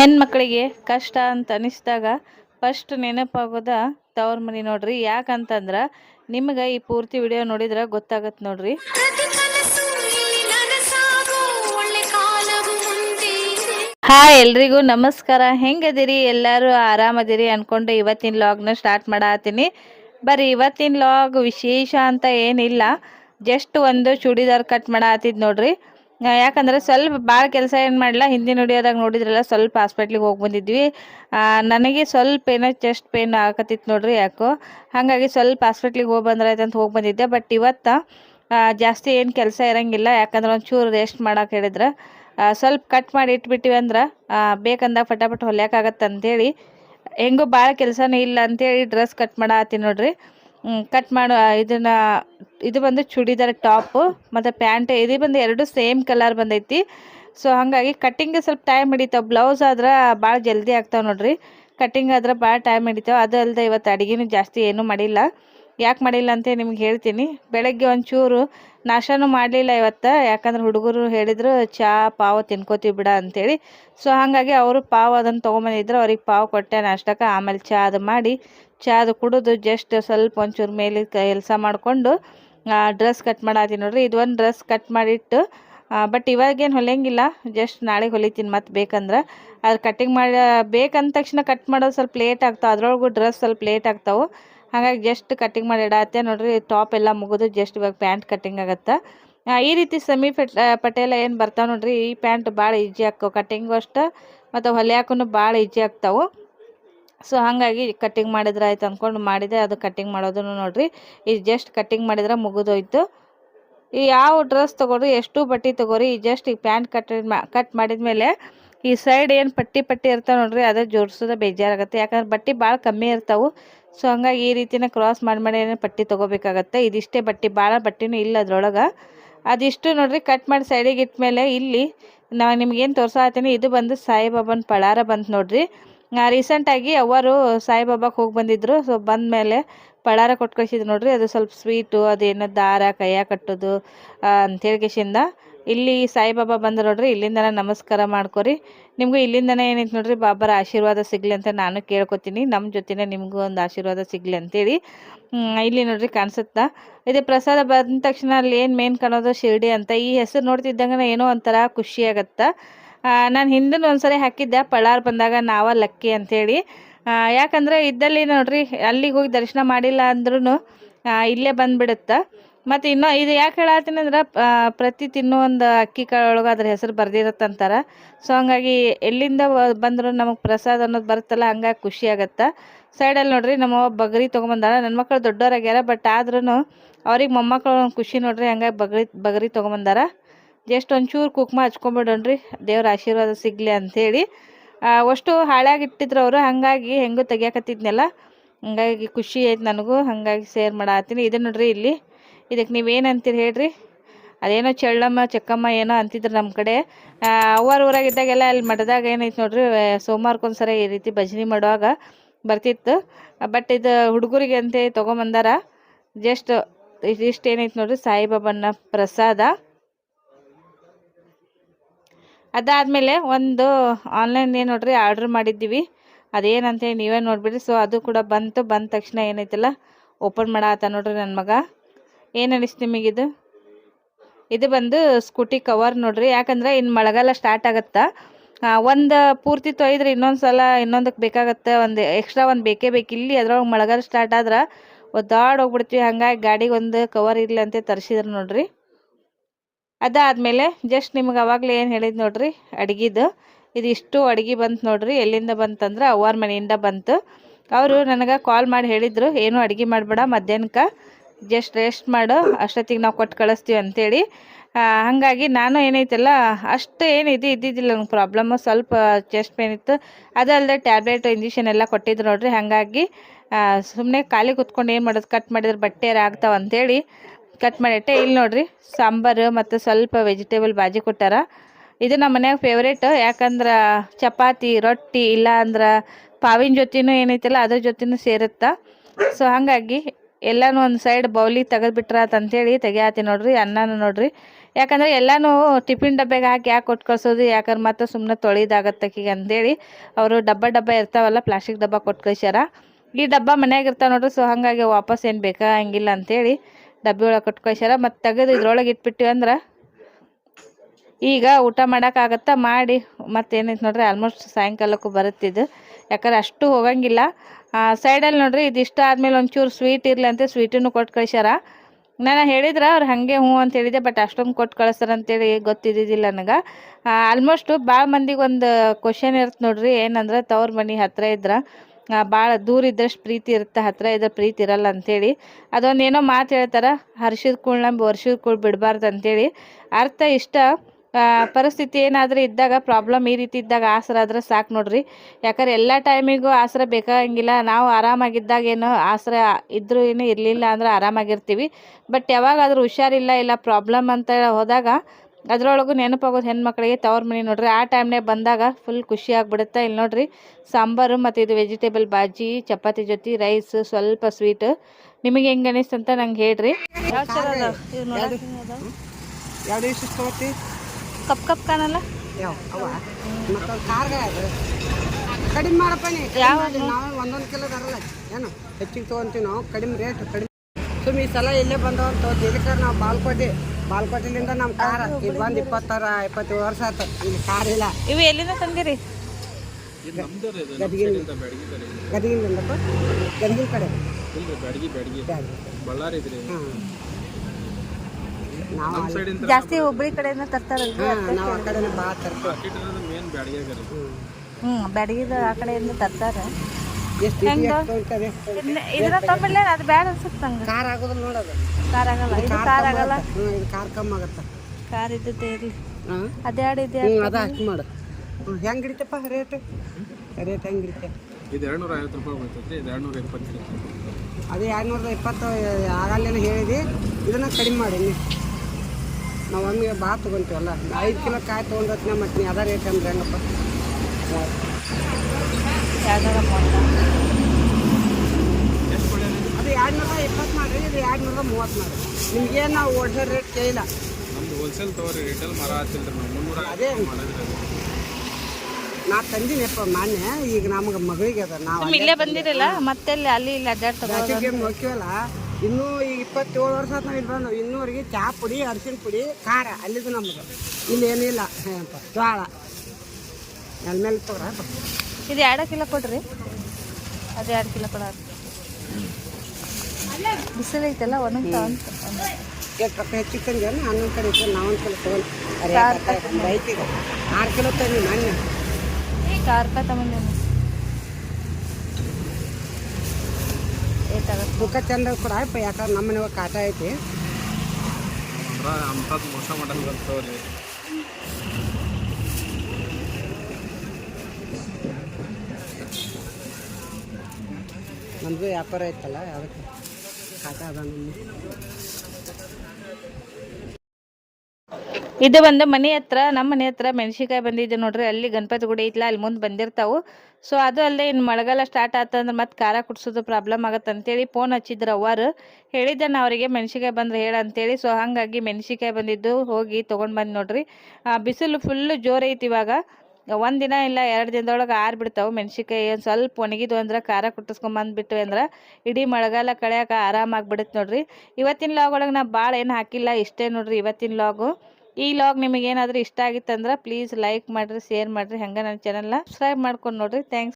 ಹೆಣ್ಮಕ್ಳಿಗೆ ಕಷ್ಟ ಅಂತ ಅನಿಸಿದಾಗ ಫಸ್ಟ್ ನೆನಪಾಗೋದ ತವ್ರ ಮನೆ ನೋಡ್ರಿ. ಯಾಕಂತಂದ್ರೆ ನಿಮ್ಗೆ ಈ ಪೂರ್ತಿ ವಿಡಿಯೋ ನೋಡಿದ್ರೆ ಗೊತ್ತಾಗತ್ತೆ ನೋಡ್ರಿ. ಹಾಯ್ ಎಲ್ರಿಗೂ ನಮಸ್ಕಾರ. ಹೆಂಗದಿರಿ? ಎಲ್ಲರೂ ಆರಾಮದಿರಿ ಅನ್ಕೊಂಡು ಇವತ್ತಿನ ಲಾಗ್ನ ಸ್ಟಾರ್ಟ್ ಮಾಡತ್ತೀನಿ ಬರ್ರಿ ಇವತ್ತಿನ ಲಾಗ್ ವಿಶೇಷ ಅಂತ ಏನಿಲ್ಲ. ಜಸ್ಟ್ ಒಂದು ಚೂಡಿದಾರ್ ಕಟ್ ಮಾಡತ್ತಿದ್ ನೋಡ್ರಿ. ಯಾಕಂದ್ರೆ ಸ್ವಲ್ಪ ಭಾಳ ಕೆಲಸ ಏನು ಮಾಡಲ್ಲ ಹಿಂದಿನ ಉಡಿಯೋದಾಗ ನೋಡಿದ್ರಲ್ಲ ಸ್ವಲ್ಪ ಹಾಸ್ಪಿಟ್ಲಿಗೆ ಹೋಗಿ ಬಂದಿದ್ವಿ. ನನಗೆ ಸ್ವಲ್ಪ ಏನೋ ಚೆಸ್ಟ್ ಪೇನ್ ಆಗತ್ತಿತ್ತು ನೋಡ್ರಿ ಯಾಕೋ. ಹಾಗಾಗಿ ಸ್ವಲ್ಪ ಹಾಸ್ಪಿಟ್ಲಿಗೆ ಹೋಗಿ ಬಂದ್ರಾಯ್ತು ಅಂತ ಹೋಗಿ ಬಂದಿದ್ದೆ. ಬಟ್ ಇವತ್ತು ಜಾಸ್ತಿ ಏನು ಕೆಲಸ ಇರಂಗಿಲ್ಲ. ಯಾಕಂದ್ರೆ ಒಂಚೂರು ರೆಸ್ಟ್ ಮಾಡೋಕೆ ಹೇಳಿದ್ರೆ. ಸ್ವಲ್ಪ ಕಟ್ ಮಾಡಿ ಇಟ್ಬಿಟ್ಟಿವಿ ಅಂದ್ರೆ ಬೇಕಂದಾಗ ಫಟಾಫಟ್ ಹೊಲ್ಯಾಕಾಗತ್ತೆ ಅಂತೇಳಿ ಹೆಂಗೂ ಭಾಳ ಕೆಲಸನೇ ಇಲ್ಲ ಅಂತೇಳಿ ಡ್ರೆಸ್ ಕಟ್ ಮಾಡತ್ತೀನಿ ನೋಡ್ರಿ. ಕಟ್ ಮಾಡೋ ಇದನ್ನ, ಇದು ಬಂದು ಚೂಡಿದಾರ್ ಟಾಪು ಮತ್ತು ಪ್ಯಾಂಟ್ ಇದು ಬಂದು ಎರಡು ಸೇಮ್ ಕಲರ್ ಬಂದೈತಿ. ಸೊ ಹಾಗಾಗಿ ಕಟಿಂಗ್ ಸ್ವಲ್ಪ ಟೈಮ್ ಹಿಡಿತಾವೆ. ಬ್ಲೌಸ್ ಆದ್ರೆ ಭಾಳ ಜಲ್ದಿ ಆಗ್ತಾವೆ ನೋಡ್ರಿ. ಕಟ್ಟಿಂಗ್ ಆದ್ರೆ ಭಾಳ ಟೈಮ್ ಹಿಡಿತಾವೆ. ಅದು ಅಲ್ಲದೆ ಇವತ್ತು ಅಡುಗೆನೂ ಜಾಸ್ತಿ ಏನೂ ಮಾಡಿಲ್ಲ. ಯಾಕೆ ಮಾಡಿಲ್ಲ ಅಂತ ನಿಮ್ಗೆ ಹೇಳ್ತೀನಿ. ಬೆಳಗ್ಗೆ ಒಂಚೂರು ನಾಶನೂ ಮಾಡಲಿಲ್ಲ ಇವತ್ತು. ಯಾಕಂದ್ರೆ ಹುಡುಗರು ಹೇಳಿದ್ರು, ಚಾ, ಪಾವು ತಿನ್ಕೋತೀವಿ ಬಿಡ ಅಂತೇಳಿ. ಸೊ ಹಾಗಾಗಿ ಅವರು ಪಾವು ಅದನ್ನು ತೊಗೊಂಬಂದಿದ್ರು. ಅವ್ರಿಗೆ ಪಾವು ಕೊಟ್ಟೆ, ನಾಷ್ಟಕ್ಕೆ. ಆಮೇಲೆ ಚಾ ಅದು ಮಾಡಿ ಚಾ ಅದು ಕುಡಿದು ಜಸ್ಟ್ ಸ್ವಲ್ಪ ಒಂಚೂರು ಮೇಲೆ ಕೆಲಸ ಮಾಡಿಕೊಂಡು ಡ್ರೆಸ್ ಕಟ್ ಮಾಡತ್ತೀನಿ ನೋಡ್ರಿ. ಇದು ಒಂದು ಡ್ರೆಸ್ ಕಟ್ ಮಾಡಿಟ್ಟು ಬಟ್ ಇವಾಗೇನು ಹೊಲಿಯಂಗಿಲ್ಲ. ಜಸ್ಟ್ ನಾಳೆ ಹೊಲಿತೀನಿ ಮತ್ತೆ ಬೇಕಂದ್ರೆ. ಅದು ಕಟ್ಟಿಂಗ್ ಮಾಡಿ, ಬೇಕಂದ ತಕ್ಷಣ ಕಟ್ ಮಾಡೋದು ಸ್ವಲ್ಪ ಲೇಟ್ ಆಗ್ತಾವೆ. ಅದ್ರೊಳಗೂ ಡ್ರೆಸ್ ಸ್ವಲ್ಪ ಲೇಟ್ ಆಗ್ತಾವೆ. ಹಾಗಾಗಿ ಜಸ್ಟ್ ಕಟ್ಟಿಂಗ್ ಮಾಡಿ ಇಡತ್ತೆ ನೋಡ್ರಿ. ಟಾಪ್ ಎಲ್ಲ ಮುಗಿದು ಜಸ್ಟ್ ಇವಾಗ ಪ್ಯಾಂಟ್ ಕಟ್ಟಿಂಗ್ ಆಗುತ್ತೆ. ಈ ರೀತಿ ಸೆಮಿ ಫಿಟ್ ಪಟೇಲ ಏನು ಬರ್ತಾವೆ ನೋಡ್ರಿ. ಈ ಪ್ಯಾಂಟ್ ಭಾಳ ಈಜಿ ಆಗ್ತಾವೆ. ಕಟ್ಟಿಂಗು ಅಷ್ಟು ಮತ್ತು ಹೊಲಿಯಾಕೂ ಭಾಳ ಈಜಿ ಆಗ್ತಾವೆ. ಸೊ ಹಾಗಾಗಿ ಕಟ್ಟಿಂಗ್ ಮಾಡಿದ್ರೆ ಆಯ್ತು ಅಂದ್ಕೊಂಡು ಮಾಡಿದೆ. ಅದು ಕಟ್ಟಿಂಗ್ ಮಾಡೋದನ್ನು ನೋಡಿರಿ. ಇದು ಜಸ್ಟ್ ಕಟ್ಟಿಂಗ್ ಮಾಡಿದ್ರೆ ಮುಗಿದೋಯ್ತು. ಈ ಯಾವ ಡ್ರೆಸ್ ತೊಗೊಳ್ರಿ ಎಷ್ಟು ಬಟ್ಟೆ ತೊಗೋರಿ, ಈ ಜಸ್ಟ್ ಈ ಪ್ಯಾಂಟ್ ಕಟ್ ಕಟ್ ಮಾಡಿದ್ಮೇಲೆ ಈ ಸೈಡ್ ಏನು ಪಟ್ಟಿ ಪಟ್ಟಿ ಇರ್ತಾವೆ ನೋಡ್ರಿ, ಅದೇ ಜೋಡಿಸೋದ ಬೇಜಾರಾಗುತ್ತೆ. ಯಾಕಂದ್ರೆ ಬಟ್ಟೆ ಭಾಳ ಕಮ್ಮಿ ಇರ್ತಾವೆ. ಸೊ ಹಂಗಾಗಿ ಈ ರೀತಿನ ಕ್ರಾಸ್ ಮಾಡಿ ಮಾಡಿ ಏನೇ ಪಟ್ಟಿ ತೊಗೋಬೇಕಾಗತ್ತೆ. ಇದಿಷ್ಟೇ ಬಟ್ಟೆ, ಭಾಳ ಬಟ್ಟೆನೂ ಇಲ್ಲ ಅದ್ರೊಳಗೆ. ಅದಿಷ್ಟು ನೋಡ್ರಿ ಕಟ್ ಮಾಡಿ ಸೈಡಿಗೆ ಇಟ್ಮೇಲೆ ಇಲ್ಲಿ ನಾನು ನಿಮ್ಗೇನು ತೋರ್ಸಾತೀನಿ ಇದು ಬಂದು ಸಾಯಿಬಾಬನ ಪಳಾರ ಬಂತು ನೋಡ್ರಿ. ರೀಸೆಂಟಾಗಿ ಅವರು ಸಾಯಿಬಾಬಾಗೆ ಹೋಗಿ ಬಂದಿದ್ರು. ಸೊ ಬಂದಮೇಲೆ ಪಳಾರ ಕೊಟ್ಟು ಕಳ್ಸಿದ್ರು ನೋಡ್ರಿ, ಅದು ಸ್ವಲ್ಪ ಸ್ವೀಟು ಅದೇನೋ ದಾರ, ಕೈಯ ಕಟ್ಟೋದು ಅಂತೇಳಿ ಕಿಶಿಂದ ಇಲ್ಲಿ ಸಾಯಿಬಾಬಾ ಬಂದ್ರು ನೋಡ್ರಿ, ಇಲ್ಲಿಂದನೇ ನಮಸ್ಕಾರ ಮಾಡ್ಕೊರಿ. ನಿಮಗೂ ಇಲ್ಲಿಂದನೇ ಏನೈತೆ ನೋಡ್ರಿ, ಬಾಬಾರ ಆಶೀರ್ವಾದ ಸಿಗಲಿ ಅಂತ ನಾನು ಕೇಳ್ಕೊತೀನಿ. ನಮ್ಮ ಜೊತೆನೇ ನಿಮಗೂ ಒಂದು ಆಶೀರ್ವಾದ ಸಿಗಲಿ ಅಂತೇಳಿ. ಇಲ್ಲಿ ನೋಡ್ರಿ ಕಾಣಿಸುತ್ತಾ. ಇದೆ ಪ್ರಸಾದ ಬಂದ ತಕ್ಷಣ ಅಲ್ಲಿ ಏನು ಮೇನ್ ಕಾಣೋದು, ಶಿರ್ಡಿ ಅಂತ. ಈ ಹೆಸರು ನೋಡ್ತಿದ್ದಂಗೆ ಏನೋ ಒಂಥರ ಖುಷಿ ಆಗತ್ತೆ. ನಾನು ಹಿಂದಿನ ಒಂದ್ಸರಿ ಹಾಕಿದ್ದೆ ಪಳಾರ್ ಬಂದಾಗ ನಾವ ಲಕ್ಕಿ ಅಂಥೇಳಿ ಯಾಕಂದ್ರೆ ಇದ್ದಲ್ಲಿ ನೋಡ್ರಿ, ಅಲ್ಲಿಗೆ ಹೋಗಿ ದರ್ಶನ ಮಾಡಿಲ್ಲ ಅಂದ್ರೂ ಇಲ್ಲೇ ಬಂದ್ಬಿಡುತ್ತೆ. ಮತ್ತು ಇನ್ನೂ, ಇದು ಯಾಕೆ ಹೇಳತ್ತೀನಿ ಅಂದ್ರೆ ಪ್ರತಿ ತಿನ್ನೋ ಒಂದು ಅಕ್ಕಿ ಕಾಳೊಳಗೆ ಅದ್ರ ಹೆಸರು ಬರ್ದಿರತ್ತಂತಾರೆ ಸೊ ಹಂಗಾಗಿ ಎಲ್ಲಿಂದ ಬಂದರೂ ನಮಗೆ ಪ್ರಸಾದ ಅನ್ನೋದು ಬರುತ್ತಲ್ಲ ಹಂಗಾಗಿ ಖುಷಿ ಆಗುತ್ತೆ. ಸೈಡಲ್ಲಿ ನೋಡ್ರಿ, ನಮ್ಮ ಬಗರಿ ತೊಗೊಂಬಂದಾಳ. ನನ್ನ ಮಕ್ಕಳು ದೊಡ್ಡವರಾಗ್ಯಾರ ಬಟ್ ಆದ್ರೂ ಅವ್ರಿಗೆ ಮೊಮ್ಮಕ್ಕಳು ಖುಷಿ ನೋಡ್ರಿ, ಹಂಗಾಗಿ ಬಗರಿ ಬಗರಿ ತೊಗೊಂಬಂದಾರ. ಜಸ್ಟ್ ಒಂಚೂರು ಕುಕ್ಮ ಹಚ್ಕೊಂಬಿಡೋಣ್ರಿ ದೇವ್ರ ಆಶೀರ್ವಾದ ಸಿಗಲಿ ಅಂಥೇಳಿ. ಅಷ್ಟು ಹಾಳಾಗಿ ಇಟ್ಟಿದ್ರು ಅವರು, ಹಾಗಾಗಿ ಹೆಂಗೂ ತೆಗಿಯಾಕತ್ತಿದ್ನಲ್ಲ. ಹಂಗಾಗಿ ಖುಷಿ ಆಯ್ತು ನನಗೂ, ಹಾಗಾಗಿ ಸೇರ್ ಮಾಡತ್ತೀನಿ. ಇದು ನೋಡ್ರಿ ಇಲ್ಲಿ. ಇದಕ್ಕೆ ನೀವೇನು ಅಂತೀರಿ ಹೇಳ್ರಿ? ಅದೇನೋ ಚಳ್ಳಮ್ಮ, ಚಕ್ಕಮ್ಮ ಏನೋ ಅಂತಿದ್ರು ನಮ್ಮ ಕಡೆ. ಅವ್ವಾರ ಊರಾಗಿದ್ದಾಗೆಲ್ಲ ಅಲ್ಲಿ ಮಠದಾಗ ಏನೈತೆ ನೋಡ್ರಿ ಸೋಮವಾರಕ್ಕೊಂದ್ಸರಿ ಈ ರೀತಿ ಭಜನೆ ಮಾಡುವಾಗ ಬರ್ತಿತ್ತು. ಬಟ್ ಇದು ಹುಡುಗರಿಗೆ ಅಂತೇಳಿ ತೊಗೊಂಬಂದಾರ. ಜಸ್ಟ್ ಇದಿಷ್ಟು ಏನೈತೆ ನೋಡ್ರಿ, ಸಾಯಿಬಾಬನ ಪ್ರಸಾದ. ಅದಾದಮೇಲೆ ಒಂದು ಆನ್ಲೈನ್ ಏನು ನೋಡ್ರಿ ಆರ್ಡ್ರ್ ಮಾಡಿದ್ದೀವಿ. ಅದೇನಂತೇಳಿ ನೀವೇ ನೋಡ್ಬಿಡ್ರಿ. ಸೊ ಅದು ಕೂಡ ಬಂತು, ಬಂದ ತಕ್ಷಣ ಏನೈತಲ್ಲ ಓಪನ್ ಮಾಡಾತ ನೋಡ್ರಿ ನನ್ನ ಮಗ. ಏನು ಅನಿಸ್ತು ನಿಮಗಿದು? ಇದು ಬಂದು ಸ್ಕೂಟಿ ಕವರ್ ನೋಡ್ರಿ. ಯಾಕಂದ್ರೆ ಇನ್ನು ಮಳೆಗಾಲ ಸ್ಟಾರ್ಟ್ ಆಗುತ್ತಾ. ಒಂದು ಪೂರ್ತಿ ತೊಯ್ದ್ರೆ ಇನ್ನೊಂದು ಸಲ ಇನ್ನೊಂದಕ್ಕೆ ಬೇಕಾಗತ್ತೆ, ಒಂದು ಎಕ್ಸ್ಟ್ರಾ ಒಂದು ಬೇಕೇ ಬೇಕು. ಇಲ್ಲಿ ಅದ್ರೊಳಗೆ ಮಳೆಗಾಲ ಸ್ಟಾರ್ಟ್ ಆದ್ರೆ ಒದ್ದಾಡ್ ಹೋಗ್ಬಿಡ್ತೀವಿ. ಹಂಗಾಗಿ ಗಾಡಿಗೆ ಒಂದು ಕವರ್ ಇರಲಿ ಅಂತ ತರಿಸಿದ್ರು ನೋಡ್ರಿ. ಅದಾದಮೇಲೆ ಜಸ್ಟ್ ನಿಮ್ಗೆ ಅವಾಗಲೇ ಏನು ಹೇಳಿದ್ ನೋಡ್ರಿ ಅಡ್ಗಿದು. ಇದಿಷ್ಟು ಅಡ್ಗೆ ಬಂತು ನೋಡ್ರಿ ಎಲ್ಲಿಂದ ಬಂತಂದ್ರೆ ಅವ್ವಾರ ಮನೆಯಿಂದ ಬಂತು. ಅವರು ನನಗೆ ಕಾಲ್ ಮಾಡಿ ಹೇಳಿದರು ಏನು ಅಡುಗೆ ಮಾಡಬೇಡ ಮಧ್ಯಾಹ್ನಕ್ಕೆ ಜಸ್ಟ್ ರೆಸ್ಟ್ ಮಾಡು ಅಷ್ಟೊತ್ತಿಗೆ ನಾವು ಕೊಟ್ಟು ಕಳಿಸ್ತೀವಿ ಅಂತೇಳಿ. ಆ, ಹಾಗಾಗಿ ನಾನು ಏನೈತಲ್ಲ ಅಷ್ಟು ಏನು ಇದು ಇದ್ದಿದ್ದಿಲ್ಲ ನಂಗೆ ಪ್ರಾಬ್ಲಮ್ಮು ಸ್ವಲ್ಪ ಚೆಸ್ಟ್ ಪೇನ್ ಇತ್ತು. ಅದಲ್ಲದೆ ಟ್ಯಾಬ್ಲೆಟ್ ಇಂಜೆಕ್ಷನ್ ಎಲ್ಲ ಕೊಟ್ಟಿದ್ರು ನೋಡ್ರಿ ಹಾಗಾಗಿ ಸುಮ್ಮನೆ ಖಾಲಿ ಕುತ್ಕೊಂಡು ಏನು ಮಾಡೋದು ಕಟ್ ಮಾಡಿದ್ರೆ ಬಟ್ಟೆ ಆಗ್ತಾವ ಕಟ್ ಮಾಡಿಟ್ಟೆ ಇಲ್ಲಿ ನೋಡ್ರಿ, ಸಾಂಬಾರು ಮತ್ತು ಸ್ವಲ್ಪ ವೆಜಿಟೇಬಲ್ ಬಾಜಿ ಕೊಟ್ಟಾರ. ಇದು ನಮ್ಮ ಮನ್ಯಾಗ ಫೇವ್ರೇಟ್ ಯಾಕಂದ್ರೆ ಚಪಾತಿ, ರೊಟ್ಟಿ ಇಲ್ಲ ಅಂದ್ರೆ ಪಾವಿನ ಜೊತೆನೂ ಏನೈತಲ್ಲ, ಅದ್ರ ಜೊತೆನೂ ಸೇರುತ್ತಾ. ಸೊ ಹಾಗಾಗಿ ಎಲ್ಲನೂ ಒಂದು ಸೈಡ್ ಬೌಲಿಗೆ ತೆಗೆದುಬಿಟ್ರಾತ ಅಂತೇಳಿ ತೆಗಿಯಾತಿ ನೋಡ್ರಿ, ಅನ್ನನೂ ನೋಡ್ರಿ. ಯಾಕಂದ್ರೆ ಎಲ್ಲನೂ ಟಿಫಿನ್ ಡಬ್ಬೆಗೆ ಹಾಕಿ ಯಾಕೆ ಕೊಟ್ಟು ಕಳ್ಸೋದು ಯಾಕಂದ್ರೆ ಮತ್ತೆ ಸುಮ್ಮನೆ ತೊಳಿದಾಗತ್ತೆ ಹೀಗೆ ಅಂತೇಳಿ ಅವರು ಡಬ್ಬ ಡಬ್ಬ ಇರ್ತಾವಲ್ಲ ಪ್ಲಾಸ್ಟಿಕ್ ಡಬ್ಬ ಕೊಟ್ಟು ಕಳ್ಸ್ಯಾರ ಈ ಡಬ್ಬ ಮನ್ಯಾಗ ಇರ್ತಾವ ನೋಡ್ರಿ ಸೊ ಹಾಗಾಗಿ ವಾಪಸ್ ಏನು ಬೇಕಾ ಹಂಗಿಲ್ಲ ಅಂತೇಳಿ. ಡಬ್ಬಿ ಒಳಗೆ ಕೊಟ್ಟು ಕಳ್ಸ್ಯಾರ ಮತ್ತು ತೆಗೆದು ಇದ್ರೊಳಗೆ ಇಟ್ಬಿಟ್ಟಿವಿ ಅಂದ್ರೆ ಈಗ ಊಟ ಮಾಡೋಕ್ಕಾಗತ್ತಾ ಮಾಡಿ. ಮತ್ತೇನೈತೆ ನೋಡ್ರಿ ಆಲ್ಮೋಸ್ಟ್ ಸಾಯಂಕಾಲಕ್ಕೂ ಬರುತ್ತಿದ್ದು ಯಾಕಂದ್ರೆ ಅಷ್ಟು ಹೋಗಂಗಿಲ್ಲ. ಸೈಡಲ್ಲಿ ನೋಡ್ರಿ ಇದಿಷ್ಟ ಆದಮೇಲೆ ಒಂಚೂರು ಸ್ವೀಟ್ ಇರಲಿ ಅಂತ ಸ್ವೀಟನ್ನು ಕೊಟ್ಟು ಕಳ್ಸ್ಯಾರ. ನಾನು ಹೇಳಿದ್ರೆ, ಅವ್ರು ಹಾಗೆ ಹ್ಞೂ ಅಂತ ಹೇಳಿದೆ ಬಟ್ ಅಷ್ಟೊಂದು ಕೊಟ್ಟು ಕಳಿಸ್ತಾರ ಅಂತೇಳಿ ಗೊತ್ತಿದ್ದಿದ್ದಿಲ್ಲ ನನಗೆ. ಆಲ್ಮೋಸ್ಟು ಭಾಳ ಮಂದಿಗೆ ಒಂದು ಕ್ವಶನ್ ಇರುತ್ತೆ ನೋಡ್ರಿ, ಏನಂದ್ರೆ ತವ್ರ ಮನೆ ಹತ್ತಿರ ಇದ್ರೆ. ಭಾಳ ದೂರ ಇದ್ದಷ್ಟು ಪ್ರೀತಿ ಇರುತ್ತೆ ಹತ್ತಿರ ಇದ್ರೆ ಪ್ರೀತಿ ಇರಲ್ಲ ಅಂಥೇಳಿ ಅದೊಂದು ಏನೋ ಮಾತು ಹೇಳ್ತಾರೆ, ಹರ್ಷದ ಕೂಳ್ ನಂಬಿ ವರ್ಷದ ಕುಳ್ ಬಿಡಬಾರ್ದು ಅಂಥೇಳಿ ಅರ್ಥ, ಇಷ್ಟ. ಪರಿಸ್ಥಿತಿ ಏನಾದರೂ ಇದ್ದಾಗ ಪ್ರಾಬ್ಲಮ್ ಈ ರೀತಿ ಇದ್ದಾಗ ಆಸರ ಆದ್ರೆ ಸಾಕು ನೋಡ್ರಿ. ಯಾಕಂದ್ರೆ ಎಲ್ಲ ಟೈಮಿಗೂ ಆಸರ ಬೇಕಾಗಂಗಿಲ್ಲ. ನಾವು ಆರಾಮಾಗಿದ್ದಾಗ ಏನು ಆಸರ ಇದ್ದರೂ ಏನು ಇರಲಿಲ್ಲ ಅಂದ್ರೆ ಆರಾಮಾಗಿರ್ತೀವಿ. ಬಟ್ ಯಾವಾಗಾದ್ರೂ ಹುಷಾರಿಲ್ಲ, ಇಲ್ಲ ಪ್ರಾಬ್ಲಮ್ ಅಂತ ಹೋದಾಗ ಅದ್ರೊಳಗೂ ನೆನಪಾಗೋದು ಹೆಣ್ಮಕ್ಳಿಗೆ ತವ್ರ ಮನೆ ನೋಡ್ರಿ. ಆ ಟೈಮ್ನಾಗ ಬಂದಾಗ ಫುಲ್ ಖುಷಿ ಆಗಿಬಿಡುತ್ತೆ ಇಲ್ಲಿ ನೋಡ್ರಿ. ಸಾಂಬಾರು ಮತ್ತು ಇದು ವೆಜಿಟೇಬಲ್ ಬಾಜಿ ಚಪಾತಿ ಜೊತೆ ರೈಸ್ ಸ್ವಲ್ಪ ಸ್ವೀಟ್ ನಿಮಗೆ ಹೆಂಗೆ ಅನಿಸ್ತು ಅಂತ ನಂಗೆ ಹೇಳ್ರಿ. ಕಪ್ ಕಪ್ ಕಾಣಲ್ಲ? ಕಡಿಮೆ ಮಾಡಪ್ಪ ನಾವು ಒಂದೊಂದು ಕಿಲೋ ತರಲ್ಲ. ಏನು? ಹೆಚ್ಚಿಗೆ ತೊಗೊಂತೀವಿ ನಾವು. ಕಡಿಮೆ ರೇಟ್ ಕಡಿಮೆ. ಸುಮ್ಮನೆ ಈ ಸಲ ಇಲ್ಲೇ ಬಂದವಂತ ಇದಕ್ಕೆ ನಾವು ಬಾಲ್ಕೋಟಿ ಬಾಲ್ಕೋಟಿಲಿಂದ ನಮ್ಮ ಕಾರ ಇಲ್ಲಿ ಬಂದು ಇಪ್ಪತ್ತಾರ ಇಪ್ಪತ್ತೇಳು ವರ್ಷ ಆಯ್ತು ಇಲ್ಲಿ ಕಾರ್ ಇಲ್ಲ. ಇವು ಎಲ್ಲಿಂದ ತಂದಿರಿ? ಗದಗಿನ ಗದಗಿನಿಂದಪ್ಪ ಗದಗಿನ ಕಡೆ ಜಾಸ್ತಿ ಹುಬ್ಳಿ ಕಡೆಯಿಂದ ತರ್ತಾರಲ್ರಿ ನಾವು ಆ ಕಡೆನೇ ಭಾಳ ತರ್ತೀವಿ. ಹ್ಞೂ ಬ್ಯಾಡಗಿದ ಆ ಕಡೆಯಿಂದ ತರ್ತಾರೆ. ಹೆಂಗ? ಇದ್ರ ತೊಗೊಂಬಿಡ್ಲ ಅದು ಬ್ಯಾಡ ಅನ್ಸುತ್ತೆ ನಂಗೆ ಆಗೋದಿಲ್ಲ ನೋಡೋದು ಖಾರ ಆಗಲ್ಲ? ಇದು ಕಾರ್ ಆಗಲ್ಲ? ಹ್ಞೂ ಇದು ಖಾರ ಕಮ್ಮಿ ಆಗತ್ತೆ. ಖಾರ ಇದ್ದದ್ದೇ ಇರಲಿ. ಇದೆ ಅದು ಮಾಡು. ಹೆಂಗೆ ಹಿಡಿತಪ್ಪ ರೇಟ್? ರೇಟ್ ಹೆಂಗೆ ಹಿಡಿತೆ? ಇದು ಎರಡು ನೂರ ಐವತ್ತು ರೂಪಾಯಿ ಬರ್ತೈತಿ ಇದು ಎರಡು ನೂರ ಇಪ್ಪತ್ತು ಅದೇ ಎರಡುನೂರದ ಇಪ್ಪತ್ತು ಆಗಲ್ಲೇನ ಹೇಳಿದಿ. ಇದನ್ನ ಕಡಿಮೆ ಮಾಡಿ ನಾವು ಒಮ್ಮೆಗೆ ಭಾಳ ತೊಗೊಂತೀವಲ್ಲ? ಐದು ಕಿಲೋ ಕಾಯಿ ತೊಗೊಂಡತ್ನ ಮತ್ತೆ ನೀ ಅದ ರೇಟ್ ಅಂದ್ರೆ ಹೆಂಗಪ್ಪ? ಯಾವ್ದಾರ ಅದು ಎರಡು ನೂರ ಇಪ್ಪತ್ತು ಮಾಡಿರಿ ಇದು ಎರಡು ನೂರ ಮೂವತ್ತು ಮಾಡಿ ನಿಮ್ಗೇನು ನಾವು ಹೋಲ್ಸೇಲ್ ರೇಟ್ ಕೇಳಿಲ್ಲ. ನಮ್ದು ಹೋಲ್ಸೇಲ್ ತಗೋರಿ ರಿಟೇಲ್ ಮರ ಮುನ್ನೂರ ಅದೇ ಅದು. ನಾ ತಂದಿನಪ್ಪ ಮಾನ್ಯ ಈಗ ನಮಗೆ ಮಗಳಿಗೆ ಅದ. ನಾವು ಇಲ್ಲೇ ಬಂದಿರಲ್ಲ ಮತ್ತೆಲ್ಲಿ ಅಲ್ಲಿ ಇಲ್ಲಿ ಅಡ್ಡಾಡ್ತಾರೆ ಹೋಗ್ತೀವಲ್ಲ ಇನ್ನೂ ಈಗ ಇಪ್ಪತ್ತೇಳು ವರ್ಷ ಆಯ್ತು ನಾವು ಇಲ್ಲಿ ಬಂದು ಇನ್ನೂವರೆಗೆ ಚಹಾ ಪುಡಿ ಅರಿಶಿನ ಪುಡಿ ಖಾರ ಅಲ್ಲಿದು ನಮ್ಗೆ. ಇಲ್ಲಿ ಏನಿಲ್ಲ ಏನಪ್ಪ ಜೋಳ ಎಲ್ಮೇಲೆ ತಗೋರಪ್ಪ ಇದು ಎರಡು ಕಿಲೋ ಕೊಡ್ರಿ. ಅದು ಎರಡು ಕಿಲೋ ಕೊಡ ಬಿಸಿಲು ಐತಲ್ಲ ಒಂದೊಂದು ಅಂತ. ಎಷ್ಟು ರೊಕ್ಕ ಹೆಚ್ಚು ಹನ್ನೊಂದು ಕಡೆ ಇತ್ತು ನಾವೊಂದು ಕಿಲೋ ತೊಗೊಂಡು ರೈತಿಗೆ ಆರು ಕಿಲೋ ತಂದಿ ಮೊನ್ನೆ. ಸಾವಿರ ರೂಪಾಯಿ ತಗೊಂಡೇನು ಚಂದ ಕೂಡ ಆಯ್ತು ಯಾಕಂದ್ರೆ ನಮ್ಮ ಮನೆ ಕಾಟ ಐತಿ. ಮೋಸ ಮಾಡಲ್ಲ ನಮ್ಮದು ವ್ಯಾಪಾರ ಇತ್ತಲ್ಲ, ಅದಕ್ಕೆ ಕಾಟ ಅದ ಇದು ಒಂದು ಮನೆ ಹತ್ರ ನಮ್ಮ ಮನೆ ಹತ್ರ ಮೆಣಸಿನ್ಕಾಯಿ ಬಂದಿದೆ ನೋಡ್ರಿ, ಅಲ್ಲಿ ಗಣಪತಿ ಗುಡಿ ಐತ್ಲ, ಅಲ್ಲಿ ಮುಂದೆ ಬಂದಿರ್ತಾವು. ಸೊ ಅದು ಅಲ್ಲದೆ ಇನ್ನು ಮಳೆಗಾಲ ಸ್ಟಾರ್ಟ್ ಆತಂದ್ರೆ ಮತ್ತೆ ಖಾರ ಕುಡ್ಸೋದು ಪ್ರಾಬ್ಲಮ್ ಆಗತ್ತೆ ಅಂತೇಳಿ ಫೋನ್ ಹಚ್ಚಿದ್ರು ಅವರು ಹೇಳಿದ್ದೆ ನಾ ಅವರಿಗೆ ಮೆಣಸಿನ್ಕಾಯಿ ಬಂದ್ರೆ ಹೇಳ ಅಂತೇಳಿ. ಸೊ ಹಾಗಾಗಿ ಮೆಣಸಿನ್ಕಾಯಿ ಬಂದಿದ್ದು ಹೋಗಿ ತೊಗೊಂಡು ಬಂದು ನೋಡ್ರಿ. ಬಿಸಿಲು ಫುಲ್ಲು ಜೋರೈತಿ ಇವಾಗ. ಒಂದು ದಿನ ಇಲ್ಲ, ಎರಡು ದಿನದೊಳಗೆ ಆರ್ಬಿಡ್ತಾವೆ ಮೆಣಸಿನ್ಕಾಯಿ ಒಂದು ಸ್ವಲ್ಪ ಒಣಗಿದ್ವು ಅಂದ್ರೆ ಖಾರ ಕುಟ್ಟಿಸ್ಕೊಂಬಂದ್ಬಿಟ್ವಿ ಅಂದ್ರೆ ಇಡೀ ಮಳೆಗಾಲ ಕಳೆಯೋಕೆ ಆರಾಮಾಗ್ಬಿಡುತ್ತೆ ನೋಡ್ರಿ. ಇವತ್ತಿನ ಲಾಗ್ ಒಳಗೆ ನಾ ಭಾಳ ಏನು ಹಾಕಿಲ್ಲ, ಇಷ್ಟೇ ನೋಡ್ರಿ ಇವತ್ತಿನ ಲಾಗು ಈ ಲಾಗ್ ನಿಮಗೇನಾದರೂ ಇಷ್ಟ ಆಗಿತ್ತಂದ್ರೆ ಪ್ಲೀಸ್ ಲೈಕ್ ಮಾಡಿರಿ ಶೇರ್ ಮಾಡಿರಿ, ಹಂಗೆ ನನ್ನ ಚಾನಲ್ನ ಸಬ್ಸ್ಕ್ರೈಬ್ ಮಾಡ್ಕೊಂಡು ನೋಡ್ರಿ. ಥ್ಯಾಂಕ್ಸ್